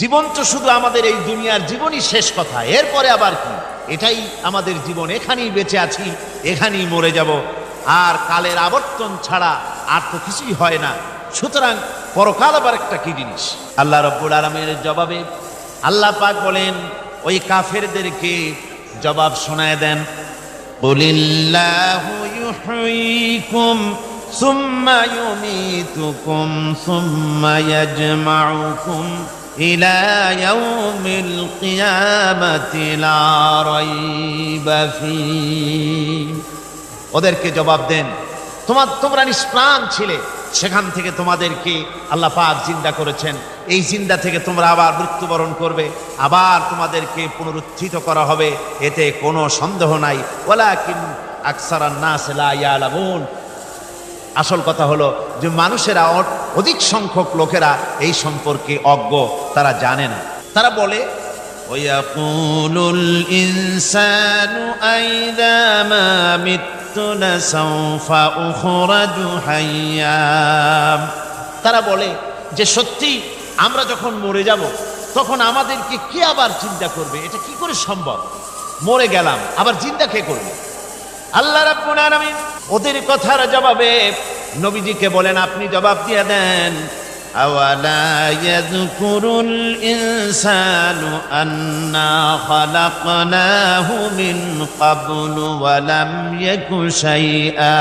জীবন তো শুধু আমাদের এই দুনিয়ার জীবনই শেষ কথা। এরপরে আবার কি? এটাই আমাদের জীবন। এখানেই বেঁচে আছি, এখানেই মরে যাব। আর কালের আবর্তন ছাড়া আর তো কিছুই হয় না। সুতরাং পরকাল আবার একটা কি জিনিস? আল্লাহ রব্বুল আলমের জবাবে আল্লাহ পাক বলেন, ওই কাফেরদেরকে জবাব শোনায় দেন সুম্মা ইউমিতুকুম সুম্মা ইয়াজমাউকুম إلى يوم القيامة لا ريب فيه ওদেরকে জবাব দেন তোমার তোমরা নিষ্প্রাণ ছিলে সেখান থেকে তোমাদেরকে আল্লাহ পাক জিন্দা করেছেন এই জিন্দা থেকে তোমরা আবার মৃত্যুবরণ করবে আবার তোমাদেরকে পুনরুত্থিত করা হবে এতে কোনো সন্দেহ নাই ওলা কিন আকসারান নাস লা ইয়ালামুন আসল কথা হলো যে মানুষেরা অ- অধিক সংখ্যক লোকেরা এই সম্পর্কে অজ্ঞ তারা জানে না তারা বলে ويقول الإنسان أئذا ما مت لسوف أخرج حيا তারা বলে যে সত্যি আমরা যখন মরে যাব তখন আমাদেরকে কে আবার চিন্তা করবে এটা কি করে সম্ভব মরে গেলাম আবার চিন্তা কে করবে আল্লাহ রাব্বুল আলামিন ওদের কথার জবাবে নবীজিকে বলেন, আপনি জবাব দিয়ে দেন, আওয়ালা ইনসানু আন্না খালাকনাহু মিন ক্বাবলু ওয়া লাম ইয়াকু শাইআ।